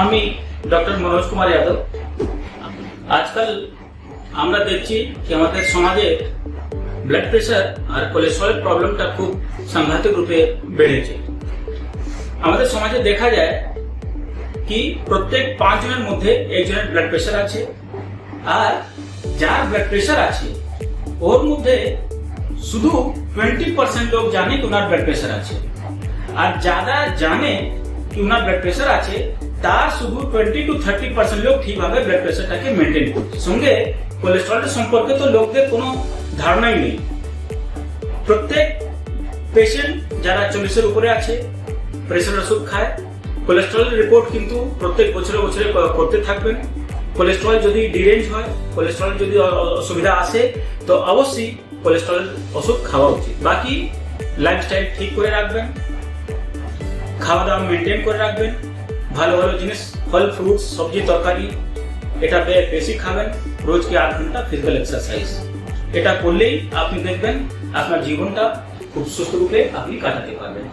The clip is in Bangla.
আমি ডক্টর মনোজ কুমার যাদব। আজকাল আমরা দেখছি কি আমাদের সমাজে ব্লাড প্রেশার আর কোলেস্ট্রলের প্রবলেমটা খুব সাংঘাতিক রূপে বেড়েছে। আমাদের সমাজে দেখা যায় কি প্রত্যেক পাঁচজনের মধ্যে একজনের ব্লাড প্রেশার আছে আর যার ব্লাড প্রেশার আছে, ওর মধ্যে শুধু টোয়েন্টি পার্সেন্ট লোক জানে কি ওনার ব্লাড প্রেশার আছে। আর যারা জানে কি ব্লাড প্রেশার আছে তার শুধু টোয়েন্টি টু থার্টি পার্সেন্ট লোক ঠিকভাবে ব্লাড প্রেশারটাকে মেনটেন করছে। সঙ্গে কোলেস্ট্রলের সম্পর্কে তো লোকদের কোনো ধারণাই নেই। প্রত্যেক পেশেন্ট যারা চল্লিশের উপরে আছে প্রেশার ওষুধ খায় কোলেস্ট্রলের রিপোর্ট কিন্তু প্রত্যেক বছরে বছরে করতে থাকবেন। কোলেস্ট্রল যদি ডিরেঞ্জ হয় কোলেস্ট্রল যদি অসুবিধা আসে, তো অবশ্যই কোলেস্ট্রলের ওষুধ খাওয়া উচিত। বাকি লাইফস্টাইল ঠিক করে রাখবেন। খাওয়া দাওয়া মেনটেন করে রাখবেন। ভালো ভালো জিনিস, ফল ফ্রুটস সবজি, তরকারি, এটা বেশি খাবেন, রোজকে আট ঘণ্টা ফিজিক্যাল এক্সারসাইজ এটা করলেই আপনি দেখবেন আপনার জীবনটা খুব সুস্থ রূপে আপনি কাটাতে পারবেন।